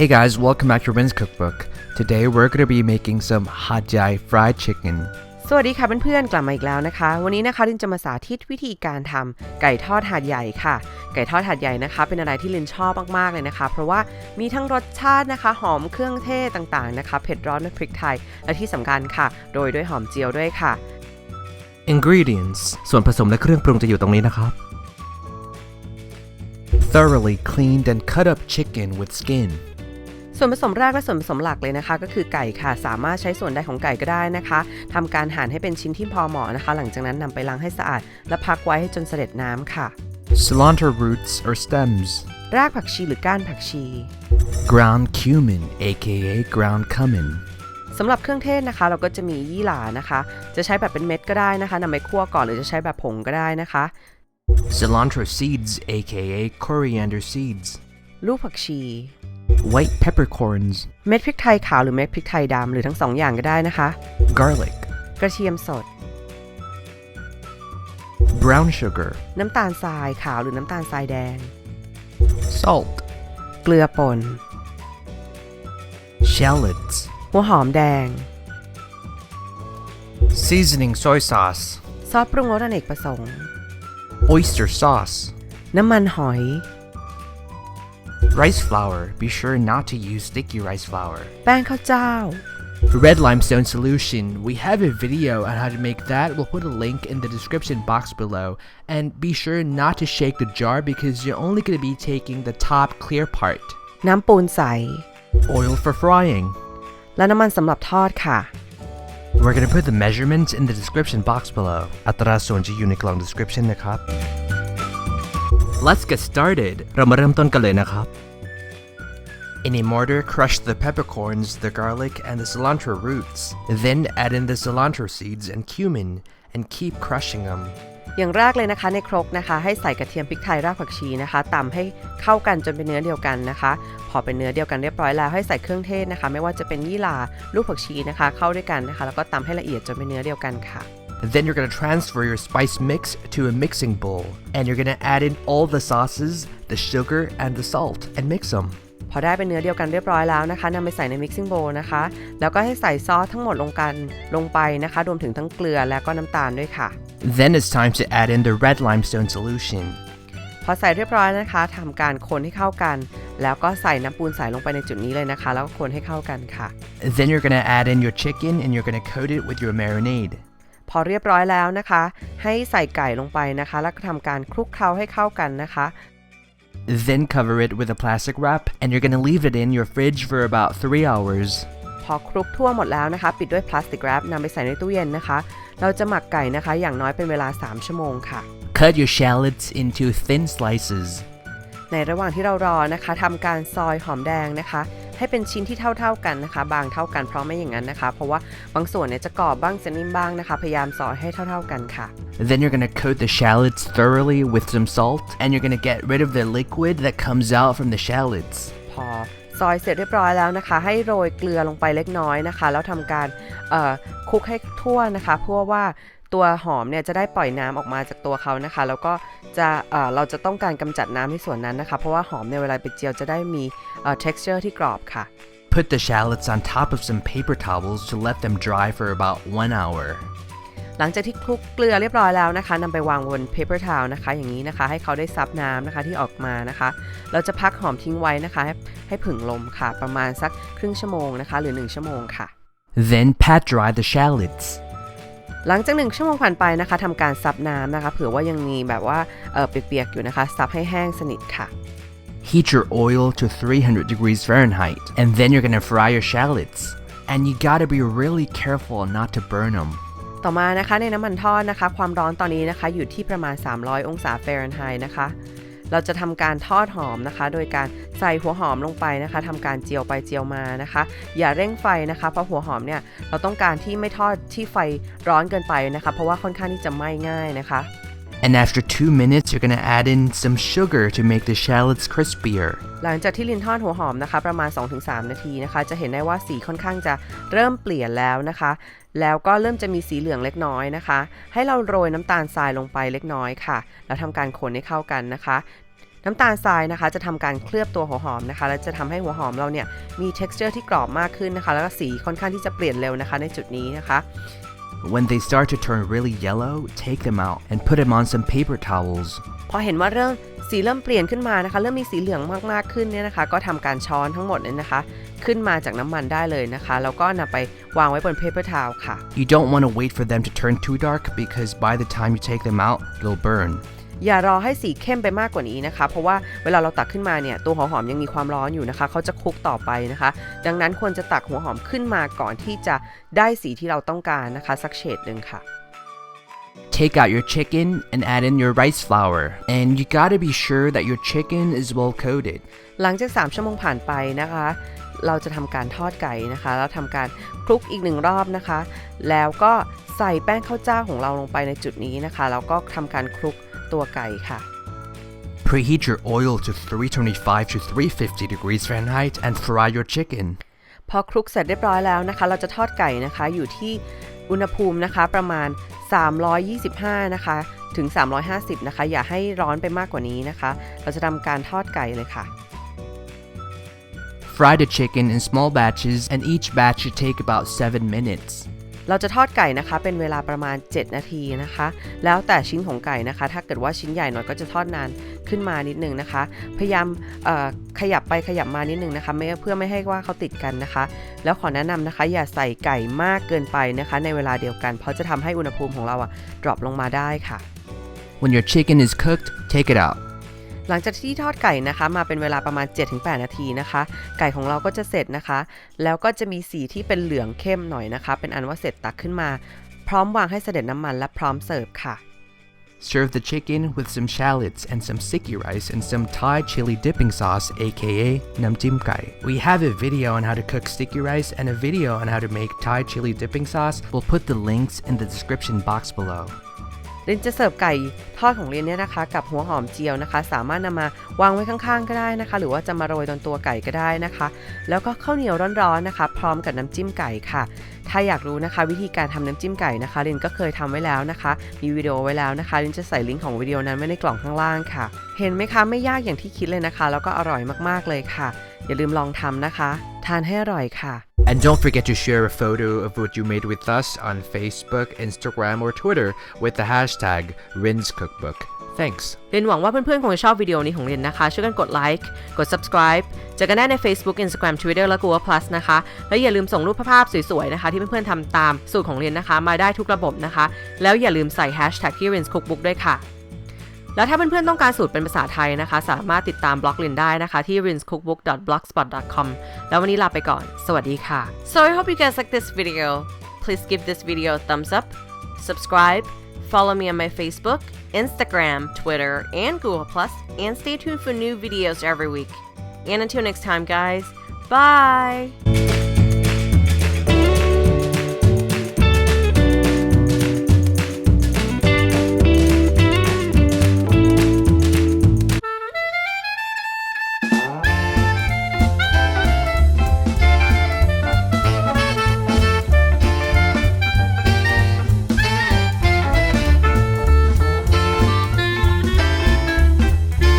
Hey guys, welcome back to Ren's Cookbook. Today we're going to be making some hajai fried chicken. สวัสดีค่ะเพื่อนๆ กลับมาอีกแล้วนะคะ วันนี้นะคะลินจะมาสาธิตวิธีการทำไก่ทอดหาดใหญ่ค่ะ ไก่ทอดหาดใหญ่นะคะ เป็นอะไรที่ลินชอบมากๆเลยนะคะ เพราะว่ามีทั้งรสชาตินะคะ หอมเครื่องเทศต่างๆนะคะ เผ็ดร้อนด้วยพริกไทย และที่สำคัญค่ะ โดยด้วยหอมเจียวด้วยค่ะ Ingredients ส่วนผสมและเครื่องปรุงจะอยู่ตรงนี้นะครับ Thoroughly cleaned and cut up chicken with skin. ส่วนผสมแรกและส่วนผสมหลักเลยนะคะ ก็คือไก่ค่ะ สามารถใช้ส่วนใดของไก่ก็ได้นะคะทำการหั่นให้เป็นชิ้นที่พอเหมาะนะคะ หลังจากนั้นนำไปล้างให้สะอาด และพักไว้ให้จนเสด็จน้ำค่ะ Cilantro roots or stems. รากผักชีหรือก้านผักชี Ground cumin, aka ground cumin. สำหรับเครื่องเทศนะคะ เราก็จะมียี่หร่านะคะ จะใช้แบบเป็นเม็ดก็ได้นะคะนำไปคั่วก่อนหรือจะใช้แบบผงก็ได้นะคะ Cilantro seeds, aka coriander seeds. ลูกผักชี White peppercorns. เม็ดพริกไทยขาวหรือเม็ดพริกไทยดำหรือทั้งสองอย่างก็ได้นะคะ Garlic. กระเทียมสด Brown sugar. น้ำตาลทรายขาวหรือน้ำตาลทรายแดง Salt. เกลือป่น Shallots. หัวหอมแดง Seasoning soy sauce. ซอสปรุงรสอเนกประสงค์ Oyster sauce. น้ำมันหอย Rice flour. Be sure not to use sticky rice flour. แป้งข้าวเจ้า Red limestone solution. We have a video on how to make that. We'll put a link in the description box below. And be sure not to shake the jar because you're only going to be taking the top clear part. น้ำปูนใส Oil for frying. และน้ำมันสำหรับทอดค่ะ We're going to put the measurements in the description box below. อัตราส่วนจะอยู่ในกล่อง description นะครับ Let's get started เรามาเริ่มต้นกันเลยนะครับ In a mortar, crush the peppercorns, the garlic, and the cilantro roots. Then add in the cilantro seeds and cumin and keep crushing them. อย่างแรกเลยนะคะในครกนะคะให้ใส่กระเทียมพริกไทยรากผักชีนะคะตำให้เข้ากันจนเป็นเนื้อเดียวกันนะคะ พอเป็นเนื้อเดียวกันเรียบร้อยแล้วให้ใส่เครื่องเทศนะคะ ไม่ว่าจะเป็นยี่หร่าลูกผักชีนะคะ เข้าด้วยกันนะคะ แล้วก็ตำให้ละเอียดจนเป็นเนื้อเดียวกันค่ะ Then you're going to transfer your spice mix to a mixing bowl. And you're going to add in all the sauces, the sugar, and the salt and mix them. พอได้เป็นเนื้อเดียวกันเรียบร้อยแล้วนะคะนำไปใส่ใน mixing bowl นะคะ แล้วก็ให้ใส่ซอสทั้งหมดลงกันลงไปนะคะ รวมถึงทั้งเกลือและก็น้ำตาลด้วยค่ะ Then it's time to add in the red limestone solution. พอใส่เรียบร้อยนะคะทำการคนให้เข้ากัน แล้วก็ใส่น้ำปูนใส่ลงไปในจุดนี้เลยนะคะ แล้วก็คนให้เข้ากันค่ะ Then you're going to add in your chicken and you're going to coat it with your marinade. พอเรียบร้อยแล้วนะคะ ให้ใส่ไก่ลงไปนะคะ แล้วก็ทำการคลุกเคล้าให้เข้ากันนะคะ Then cover it with a plastic wrap and you're going to leave it in your fridge for about 3 hours. พอคลุกทั่วหมดแล้วนะคะ ปิดด้วยพลาสติกแรปนำไปใส่ในตู้เย็นนะคะ เราจะหมักไก่นะคะ อย่างน้อยเป็นเวลา 3 ชั่วโมงค่ะ Cut your shallots into thin slices. ในระหว่างที่เรารอนะคะทำการซอยหอมแดงนะคะ ให้เป็นชิ้นที่เท่าๆกันนะคะ บางเท่ากันเพราะไม่อย่างนั้นนะคะ เพราะว่าบางส่วนเนี่ยจะกรอบบ้างจะนิ่มบ้างนะคะ พยายามซอยให้เท่าๆกันค่ะ Then you're going to coat the shallots thoroughly with some salt and you're going to get rid of the liquid that comes out from the shallots. พอซอยเสร็จเรียบร้อยแล้วนะคะ ให้โรยเกลือลงไปเล็กน้อยนะคะ แล้วทำการเอ่อคลุกให้ทั่วนะคะ เพื่อว่า ตัวหอมเนี่ยจะได้ปล่อยน้ำออกมาจากตัวเขานะคะ แล้วก็จะเอ่อเราจะต้องการกำจัดน้ำในส่วนนั้นนะคะ เพราะว่าหอมในยเวลาไปเจียวจะได้มีเอ่อ texture ที่กรอบค่ะ Put the shallots on top of some paper towels to let them dry for about one hour. หลังจากที่คลุกเกลือเรียบร้อยแล้วนะคะนำไปวางบน paper towel นะคะ อย่างนี้นะคะ ให้เขาได้ซับน้ำนะคะที่ออกมานะคะ เราจะพักหอมทิ้งไว้นะคะ ให้ให้ผึ่งลมค่ะ ประมาณสักครึ่งชั่วโมงนะคะ หรือ 1 ชั่วโมงค่ะ Then pat dry the shallots. หลังจาก1ชั่วโมงผ่านไปนะคะทำการซับน้ำนะคะเผื่อว่ายังมีแบบว่าเออเปียกๆอยู่นะคะซับให้แห้งสนิทค่ะ Heat your oil to 300 degrees Fahrenheit, and then you're gonna fry your shallots. And you gotta be really careful not to burn them. ต่อมานะคะในน้ำมันทอดนะคะ ความร้อนตอนนี้นะคะอยู่ที่ประมาณ 300 องศาเฟรนไฮต์นะคะ เราจะทำการทอดหอมนะคะ โดยการใส่หัวหอมลงไปนะคะทำการเจียวไปเจียวมานะคะ อย่าเร่งไฟนะคะ เพราะหัวหอมเนี่ยเราต้องการที่ไม่ทอดที่ไฟร้อนเกินไปนะคะ เพราะว่าค่อนข้างที่จะไหม้ง่ายนะคะ And after two minutes, you're gonna add in some sugar to make the shallots crispier. หลังจากที่ลินทอดหัวหอมนะคะประมาณ 2-3 นาทีนะคะ จะเห็นได้ว่าสีค่อนข้างจะเริ่มเปลี่ยนแล้วนะคะ แล้วก็เริ่มจะมีสีเหลืองเล็กน้อยนะคะ ให้เราโรยน้ำตาลทรายลงไปเล็กน้อยค่ะ แล้วทำการคนให้เข้ากันนะคะ น้ำตาลทรายนะคะ จะทำการเคลือบตัวหัวหอมนะคะ และจะทำให้หัวหอมเราเนี่ยมี texture ที่กรอบมากขึ้นนะคะ แล้วก็สีค่อนข้างที่จะเปลี่ยนเร็วนะคะ ในจุดนี้นะคะ When they start to turn really yellow, take them out and put them on some paper towels. พอเห็นว่าเริ่มสีเริ่มเปลี่ยนขึ้นมานะคะ เริ่มมีสีเหลืองมากๆขึ้นเนี่ยนะคะ ก็ทำการช้อนทั้งหมดเนี่ยนะคะ ขึ้นมาจากน้ำมันได้เลยนะคะ แล้วก็นำไปวางไว้บน paper towel ค่ะ You don't want to wait for them to turn too dark because by the time you take them out, they'll burn. อย่ารอให้สีเข้มไปมากกว่านี้นะคะ เพราะว่าเวลาเราตักขึ้นมาเนี่ยตัวหัวหอมยังมีความร้อนอยู่นะคะเขาจะคลุกต่อไปนะคะ ดังนั้นควรจะตักหัวหอมขึ้นมาก่อนที่จะได้สีที่เราต้องการนะคะสักเฉดหนึ่งค่ะ Take out your chicken and add in your rice flour. And you gotta be sure that your chicken is well coated. หลังจาก 3 ชั่วโมงผ่านไปนะคะ เราจะทำการทอดไก่นะคะ แล้วทำการคลุกอีกหนึ่งรอบนะคะ แล้วก็ ใส่แป้งข้าวเจ้าของเราลงไปในจุดนี้นะคะแล้วก็ทำการคลุกตัวไก่ค่ะ Preheat your oil to 325 to 350 degrees Fahrenheit and fry your chicken. พอคลุกเสร็จเรียบร้อยแล้วนะคะ เราจะทอดไก่นะคะอยู่ที่อุณหภูมินะคะประมาณ 325 นะคะ ถึง 350 นะคะ อย่าให้ร้อนไปมากกว่านี้นะคะ เราจะทำการทอดไก่เลยค่ะ Fry the chicken in small batches, and each batch should take about 7 minutes. เราจะทอดไก่นะคะ เป็นเวลาประมาณ 7 นาทีนะคะ แล้วแต่ชิ้นของไก่นะคะ ถ้าเกิดว่าชิ้นใหญ่หน่อยก็จะทอดนานขึ้นมานิดนึงนะคะ พยายามขยับไปขยับมานิดนึงนะคะไม่เพื่อไม่ให้ว่าเขาติดกันนะคะ แล้วขอแนะนำนะคะ อย่าใส่ไก่มากเกินไปนะคะ ในเวลาเดียวกัน เพราะจะทำให้อุณหภูมิของเราอะดรอปลงมาได้ค่ะ When your chicken is cooked, take it out. หลังจากที่ทอดไก่นะคะ มาเป็นเวลาประมาณ 7-8 นาทีนะคะ ไก่ของเราก็จะเสร็จนะคะ แล้วก็จะมีสีที่เป็นเหลืองเข้มหน่อยนะคะ เป็นอันว่าเสร็จตักขึ้นมา พร้อมวางให้เสด็จน้ำมันและพร้อมเสิร์ฟค่ะ Serve the chicken with some shallots and some sticky rice and some Thai chili dipping sauce, aka nam jim kai. We have a video on how to cook sticky rice and a video on how to make Thai chili dipping sauce. We'll put the links in the description box below. ลินจะเสิร์ฟไก่ทอดของลินเนี่ยนะคะ กับหัวหอมเจียวนะคะ สามารถนำมาวางไว้ข้างๆก็ได้นะคะ หรือว่าจะมาโรยตรงตัวไก่ก็ได้นะคะ แล้วก็ข้าวเหนียวร้อนๆนะคะ พร้อมกับน้ำจิ้มไก่ค่ะ ถ้าอยากรู้นะคะ วิธีการทำน้ำจิ้มไก่นะคะลินก็เคยทำไว้แล้วนะคะ มีวิดีโอไว้แล้วนะคะลินจะใส่ลิงก์ของวิดีโอนั้นไว้ในกล่องข้างล่างค่ะ เห็นไหมคะไม่ยากอย่างที่คิดเลยนะคะ แล้วก็อร่อยมากๆเลยค่ะ อย่าลืมลองทำนะคะ ทานให้อร่อยค่ะ And don't forget to share a photo of what you made with us on Facebook, Instagram, or Twitter with the hashtag RinsCookbook. Thanks. เรนหวังว่าเพื่อนๆ คงจะชอบวิดีโอนี้ของเรนนะคะ ช่วยกันกดไลค์ กด subscribe เจอกันได้ใน Facebook Instagram Twitter และ Google Plus นะคะ แล้วอย่าลืมส่งรูปภาพสวยๆ นะคะ ที่เพื่อนๆทำตามสูตรของเรนนะคะ มาได้ทุกระบบนะคะ แล้วอย่าลืมใส่ hashtag ที่ Rin's Cookbook ด้วยค่ะ แล้วถ้าเพื่อนๆต้องการสูตรเป็นภาษาไทยนะคะ สามารถติดตามบล็อกลินได้นะคะที่ rinscookbook.blogspot.com แล้ววันนี้ลาไปก่อน สวัสดีค่ะ so I hope you guys like this video please give this video a thumbs up subscribe follow me on my Facebook Instagram Twitter and Google Plus and stay tuned for new videos every week and until next time guys bye